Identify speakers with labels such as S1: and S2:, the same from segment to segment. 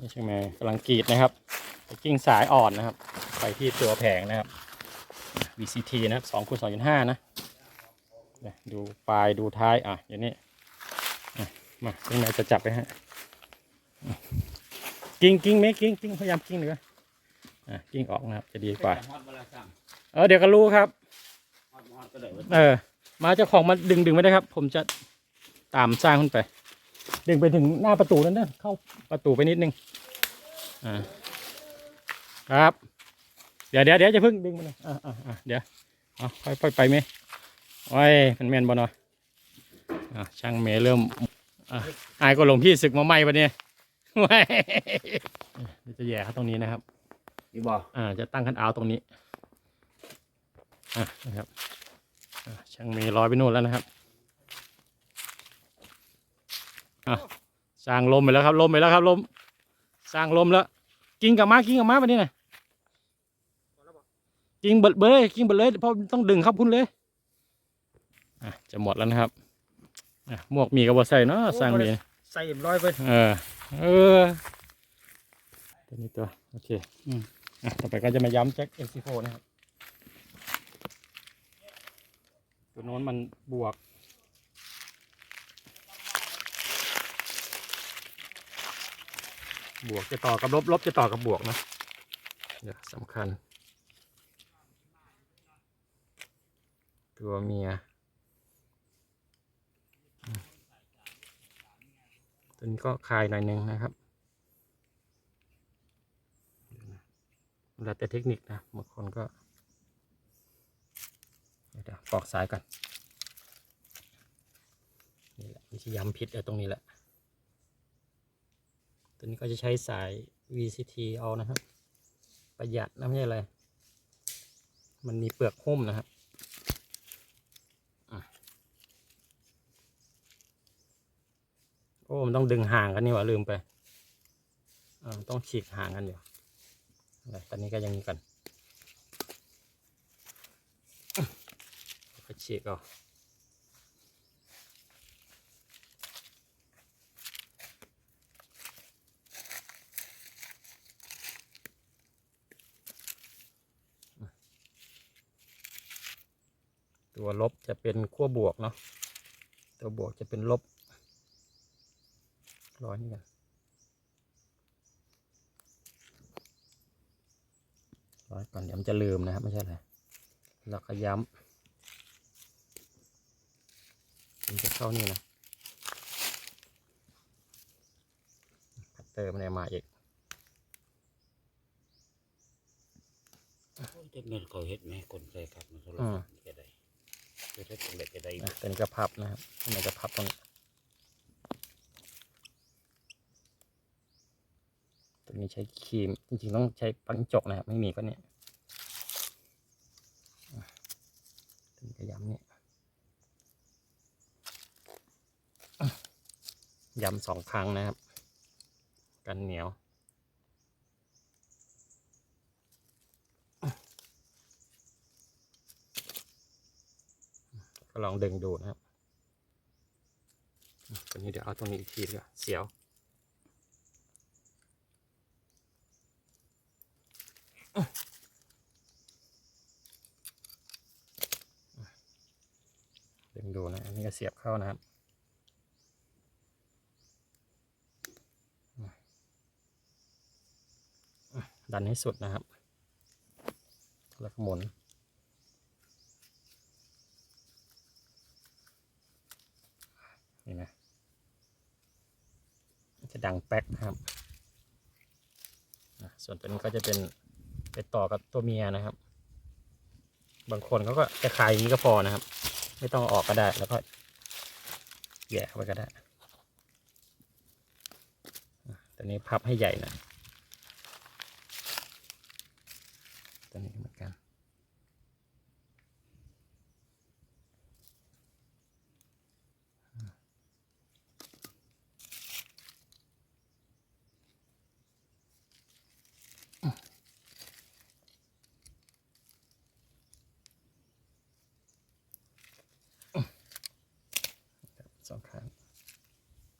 S1: นี่ใช่ไหมกำลังกรีดนะครับกิ้งสายอ่อนนะครับ ไปที่ตัวแผงนะครับ VCT นะครับสองคูณสองจุดห้านะดูปลายดูท้ายอะอย่างนี้มาเป็นไงจะจับไปฮะกิ้งกิ้งไหมกิ้งกิ้งพยายามกิ้งดีกว่อะกิ้งออกนะครับจะดีกว่า
S2: เอ
S1: อเดี๋ยวก็รู้ครับ
S2: เว้ย
S1: เออมาเจ้าของมาดึงดึงไม่ได้ครับ ผมจะตามสร้างขึ้นไป ดึงไปถึงหน้าประตูนั่นนะเข้าประตูไปนิดนึง อ่าครับ เดี๋ยวเดี๋ยวเดี๋ยวจะพึ่งดึงมันนะอ่าอ่าอ่าเดี๋ยวเอาค่อยค่อยไปไหมโอ้ยมันแมนบ่เนาะอ่าช่างเมย์เริ่มอ่าอายก็หลงพี่ศึกมาใหม่ปะเนี่ยว้ายเดี๋ยวจะแย่เขาตรงนี้นะครับ
S2: นี่บ่
S1: อ่า จะตั้งคันเอาท์ตรงนี้ อะนะครับอะช่างเมย์ลอยไปนู่นแล้วนะครับอะสร้างลมไปแล้วครับลมไปแล้วครับลม สร้างลมแล้วกินกับม้ากินกับม้าไปนี่นะกินเบิดเบดเลยกินเบิดเลยเพราะต้องดึงครับคุณเลยอะจะหมดแล้วนะครับอะหมวกมีกับบอใส่เนาะสร้างเมย์
S2: ใส่เอ็มร้อยไป
S1: เออเออตัวนี้ตัวโอเคอืมอะต่อไปก็จะมาย้ำแจ็ค MC4 นะครับตัวโน้นมันบวก บวกจะต่อกับลบลบจะต่อกับบวกนะเดี๋ยวสำคัญ ตัวเมียตัวนี้ก็คลายหน่อยหนึงนะครับแล้วแต่เทคนิคนะบางคนก็เดี๋ยวปอกสายก่อนนี่แหละวิธีย้ำพิษเอาตรงนี้แหละ ตัวนี้ก็จะใช้สาย VCT เอานะครับ ประหยัดนะไม่ใช่อะไร มันมีเปลือกหุ้มนะครับโอ้ มันต้องดึงห่างกันนี่หว่าลืมไปต้องฉีกห่างกันอยู่ตอนนี้ก็ยังนี้กันก็ฉีกเอา ตัวลบจะเป็นขั้วบวกเนาะตัวบวกจะเป็นลบร้อยนี่กันร้อยก่อนเดี๋ยวมันจะลืมนะครับไม่ใช่อะไรแล้วก็ย้ำมันจะเข้านี่นะคัตเตอร์มันเอามาอีก
S2: จะเงินเขาเฮ็ดไหมคนใส่ครับมันโทร
S1: อื
S2: ศั
S1: ม
S2: พท์ จะได้จะได้ตรงไหนจะได้
S1: นะเป็นกระพับนะครับเป็นกระพับตรงนี้ตัวนี้ใช้ครีม จริงๆต้องใช้ปังจกนะครับ ไม่มีก็เนี่ยตัวนี้ก็ย้ำเนี่ยย้ำสองครั้งนะครับ กันเหนียว ก็ ลองดึงดูนะครับอะตัวนี้เดี๋ยวเอาตรงนี้อีกทีดีกว่าเสียวดึงดูนะ อันนี้ก็เสียบเข้านะครับอะดันให้สุดนะครับ แล้วก็หมุน นี่นะจะดังแป๊กนะครับ ส่วนตัวนี้ก็จะเป็นไปต่อกับตัวเมียนะครับ บางคนเขาก็จะขายอย่างนี้ก็พอนะครับ ไม่ต้องออกก็ได้แล้วก็แย่เข้าไปก็ได้ ตัวนี้พับให้ใหญ่หน่อยตัวนี้เหมือนกัน สองข้าง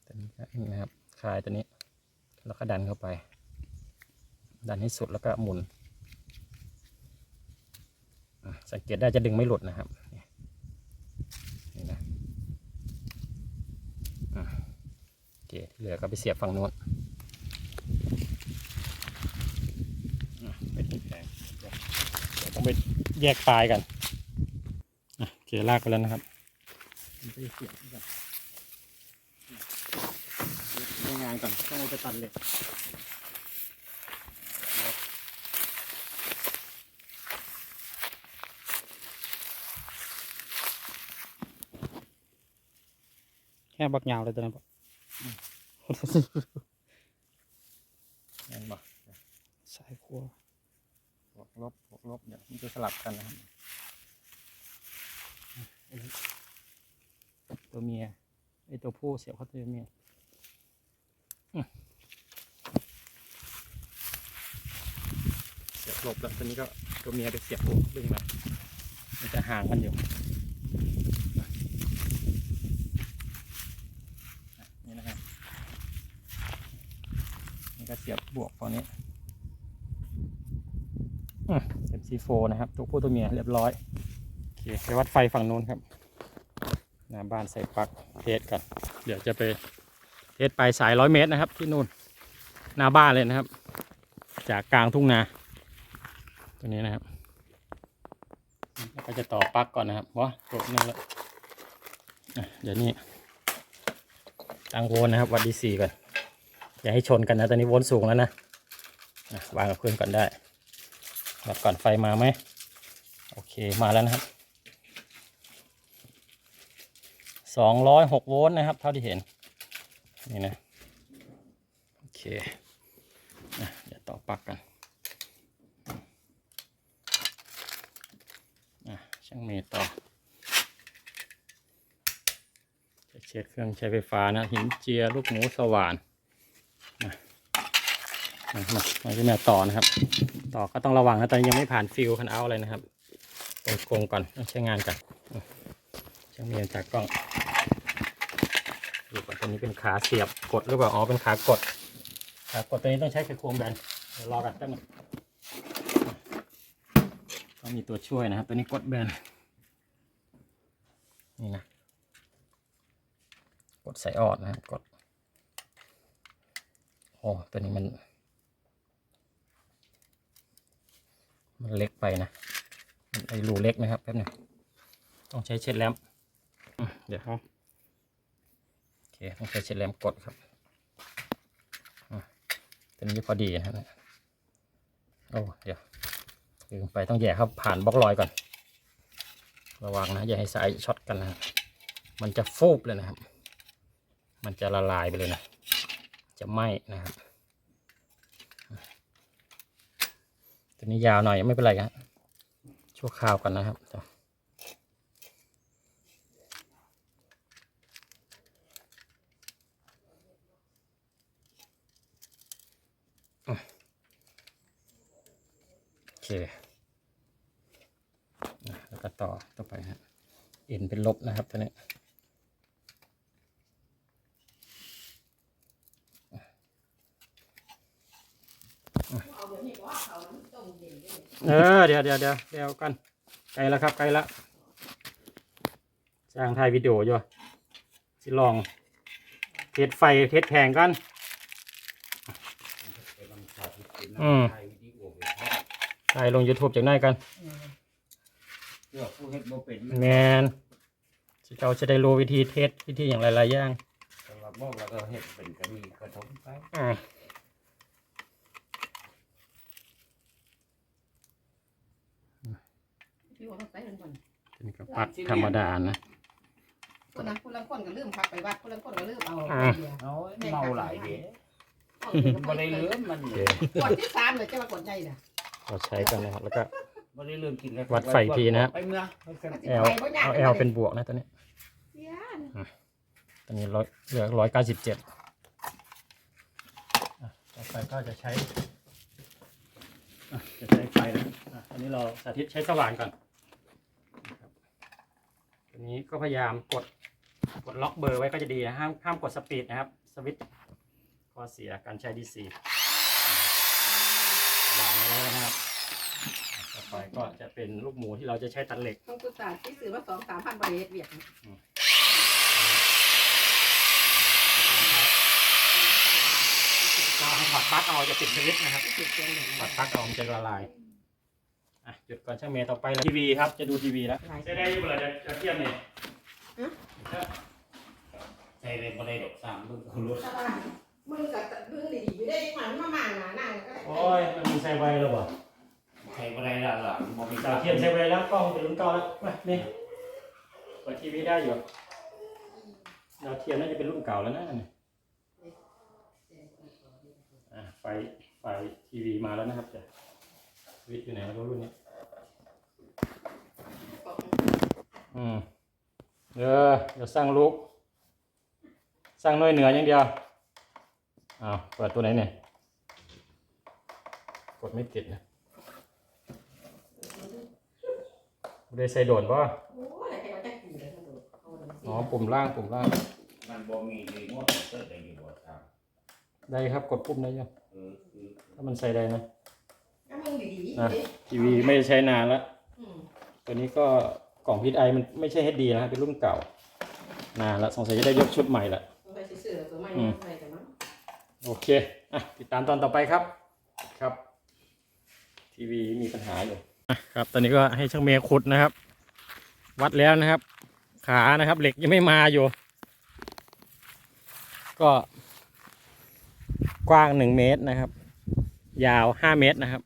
S1: ตัว นี่นะครับคลายตัวนี้ แล้วก็ดันเข้าไป ดันให้สุดแล้วก็หมุน สังเกตได้จะดึงไม่หลุดนะครับนี่นะโอเคที่เหลือก็ไปเสียบฝั่งโน้นไปที่แผงต้องไปแยกปลายกันโอเคลากไปแล้วนะครับไปเสียบก่อน ทำงานก่อนต้องเอาไปตัดเหล็ก
S3: แค่บักยาวเลยตัวนั้นปะ
S1: เห็นบ่
S3: สายครัว
S1: บวกลบบวกลบเดี๋ยวมันจะสลับกันนะครับอันนี้ตัวเมียไอตัวผู้เสียบเข้าตัวเมียอืม เสียบหลบแล้วตัวนี้ก็ตัวเมียไปเสียบปุ๊บดึงมามันจะห่างกันอยู่นี่นะครับนี่ก็เสียบบวกตอนนี้เอ็มซีโฟนะครับ ตัวผู้ตัวเมียเรียบร้อยโอเคไปวัดไฟฝั่งนู้นครับหน้าบ้านใส่ปลั๊กเทสกันเดี๋ยวจะไป เทสไปสายร้อยเมตรนะครับ ที่นู่นหน้าบ้านเลยนะครับ จากกลางทุ่งนาตัวนี้นะครับก็จะต่อปลั๊กก่อนนะครับวะจบนึงแล้วเดี๋ยวนี้ตั้งโวลนะครับ วัดดีซีก่อนอย่าให้ชนกันนะตอนนี้โวลสูงแล้วนะวางกับพื้นก่อนได้วัดก่อนไฟมาไหมโอเคมาแล้วนะครับสองร้อยหกโวลต์นะครับ เท่าที่เห็น นี่นะโอเคอะเดี๋ยวต่อปลั๊กกันอะช่างเมย์ต่อจะเช็ดเครื่องใช้ไฟฟ้านะหินเจียลูกหมูสว่านมามามาที่แม่ต่อนะครับ ต่อก็ต้องระวังนะตอนนี้ยังไม่ผ่านฟิลคันเอาอะไรนะครับตรงกรงก่อนต้องใช้งานกันอืมช่างเมียนจากกล้อง อนตัวนี้เป็นขาเสียบกดหรือเปล่า อ๋อ เป็นขากด ขากดตัวนี้ต้องใช้ไขควงแบนเดี๋ยวรอกันแป๊บนึงต้องมีตัวช่วยนะครับ ตัวนี้กดแบน นี่นะ กดใส่ออดนะครับกด โอ้ ตัวนี้มัน มันเล็กไปนะมันไอรูเล็กนะครับแป๊บนึงต้องใช้เช็ดแลมป์อืมเดี๋ยวครับ ต้องใช้เช็ดแลมกดครับอะตัวนี้พอดีนะครับโอ้เดี๋ยวลืมไปต้องแย่เข้าผ่านบล็อกลอยก่อน ระวังนะอย่าให้สายช็อตกันนะมันจะฟูบเลยนะครับ มันจะละลายไปเลยนะ จะไหม้นะครับตัวนี้ยาวหน่อยไม่เป็นไรครับชั่วคราวก่อนนะครับเดี๋ยวอะโอเคอะ แล้วก็ต่อต่อไปฮะเอ็นเป็นลบนะครับตัวนี้เออเดี๋ยวเดี๋ยวเดี๋ยวเดี๋ยวกันไกลแล้วครับไกลแล้วจ้างถ่ายวิดีโออยู่สิลองเทสไฟเทสแผงกันอืม
S2: ถ่าย
S1: ลง YouTube จากไหนกัน
S2: เพื่อผู้เฮ็ดบ่เป็น
S1: แมนสิเราจะได้รู้วิธีเทสวิธีอย่างหลายๆอย่าง
S2: สำหรับบอกแล้วก็เฮ็ดเป็นก็มีกระทบไป
S1: อ่า
S4: พี่ว่าต้องใส่กันก่อน
S1: ตัวนี้ก็ปลักธรรมดานะ
S4: คนละคนละคนก็ลืมพักไปวัดคนละคนก็ลืมเอา
S1: อ่า
S4: เบียร์
S2: โอ้ยเมาหลายเด้
S4: เอา
S2: บ่ได้ลืมมัน
S1: โอเค
S4: กดที่สามเลยจะมากดใจน่ะ
S1: เราใช้กันนะครับ แล้วก็
S2: บ่ได้ลืมกินแล้ว
S1: วัดไฟทีนะครับ
S2: ไปเมื่อ
S1: แอลเอาแอลเป็นบวกนะตัวนี้
S4: เสียนะ
S1: ตอนนี้ร้อยเหลือร้อยเก้าสิบเจ็ดต่อไปก็จะใช้อะจะใช้ไฟนะอะอันนี้เราสาธิตใช้สว่านก่อนนะครับตัวนี้ก็พยายามกดกดล็อกเบอร์ไว้ก็จะดีนะห้ามห้ามกดสปีดนะครับ สวิตช์ขอข้อเสียการใช้ดีซี วางไว้แล้วนะครับ ต่อไปก็จะเป็นลูกหมูที่เราจะใช้ตัดเหล็ก
S4: ต้องกุศลที่ซื้อมาสองสามพันบาทเวียด
S1: ก็ให้ถอดปลั๊กเอาจะติดสวิตช์นะครับ
S4: ติดเตียงเลย
S1: ถอดปลั๊กเอามันจะละลาย อะหยุดก่อนช่างเมย์ต่อไปแล้วทีวีครับ จะดูทีวีแล้วจะได้เวลาจะจะเทียมเนี่ย
S2: ใช่เลยบ่ได้ดอกสามมึงเขารู้
S4: มึงกับมึงดีไม่ได้หมันมาหมั่งนะนั่งก็ได้
S1: โอ้ยมันมีไซไวแล้ววะ
S2: ใช่บ่ได้ละล่ะบ่มี
S1: ดาวเทียมไซไวแล้วกล้องเป็นรุ่นเก่าแล้วมานี่เปิดทีวีได้อยู่ดาวเทียมน่าจะเป็นรุ่นเก่าแล้วนะนี่อะไฟไฟทีวีมาแล้วนะครับจะสวิตช์อยู่ไหนแล้วก็รุ่นนี้อืมเออเดี๋ยวสร้างลูกสร้างหน้อยเหนืออย่างเดียว อ้าวเปิดตัวไหนเนี่ย กดไม่ติดนะไม่ได้ใส่โดนป่ะ
S4: โอ้ยแต่ว่าจะกี่เลยทั้งหมดเอาเลย
S1: อ๋อปุ่มล่างปุ่มล่าง
S2: มันบ่มีรีโมทเตอร์ได้อยู่บ่ตาม
S1: ได้ครับกดปุ่มได้ยัง
S2: เออคือ
S1: ถ้ามันใส่ได้นะ
S4: ถ้ามึงดี
S1: อะทีวีไม่ได้ใช้นานแล้ว
S4: อืม
S1: ตัวนี้ก็กล่องพีไอมันไม่ใช่ HD นะเป็นรุ่นเก่านานแล้วสงสัยจะได้ยกชุดใหม่ละ
S4: ต้องไปซื้อตัวใหม่ไปแต่มั้ง
S1: โอเคอะติดตามตอนต่อไปครับครับ ทีวีมีปัญหาอยู่ครับ ตอนนี้ก็ให้ช่างเมย์ขุดนะครับ วัดแล้วนะครับ ขานะครับ เหล็กยังไม่มาอยู่ ก็ กว้างหนึ่งเมตรนะครับ ยาวห้าเมตรนะครับ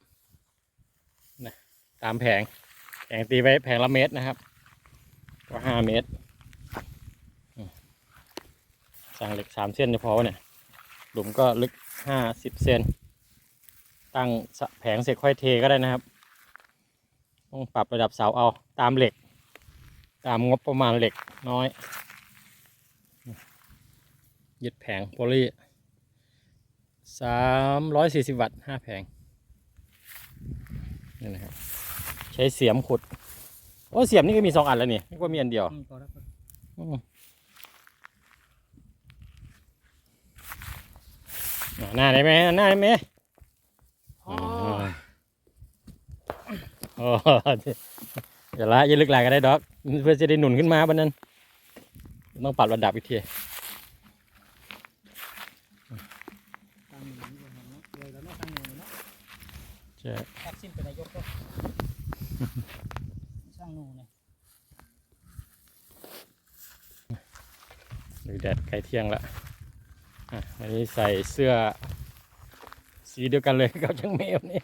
S1: นะตามแผงแผงตีไว้แผงละเมตรนะครับ ก็ห้าเมตรสั่งเหล็กสามเส้นจะพอเนี่ย หลุมก็ลึกห้าสิบเซนตั้งสะแผงเสร็จค่อยเทก็ได้นะครับ ต้องปรับระดับเสาเอาตามเหล็ก ตามงบประมาณเหล็กน้อยยึดแผงโพลีสามร้อยสี่สิบวัตต์ห้าแผงนี่นะครับ ใช้เสียมขุด โอ้เสียมนี่ก็มีสองอันแล้วนี่ไม่ว่ามีอันเดียว
S3: อืมพอแล้วพอแล้ว
S1: อืมอะ หน้าได้ไหมหน้าได้ไหม
S4: อ๋อ
S1: โอ้อย่าละอย่าลึกไหลกันได้ดอก เพื่อจะได้หนุนขึ้นมาบันนั้น ต้องปรับระดับอีกที
S3: ตามหนึ่งนี่ก่อนเนาะเลยแล้วเนาะตั้งหนึ่งเลยเนาะ
S1: ใช่
S3: ตัดสิ้นเป็นนายกก็สร้างหนูเนี่ย
S1: ดูแดดใกล้เที่ยงละ อันนี้ใส่เสื้อสีเดียวกันเลยกับช่างเมลนี่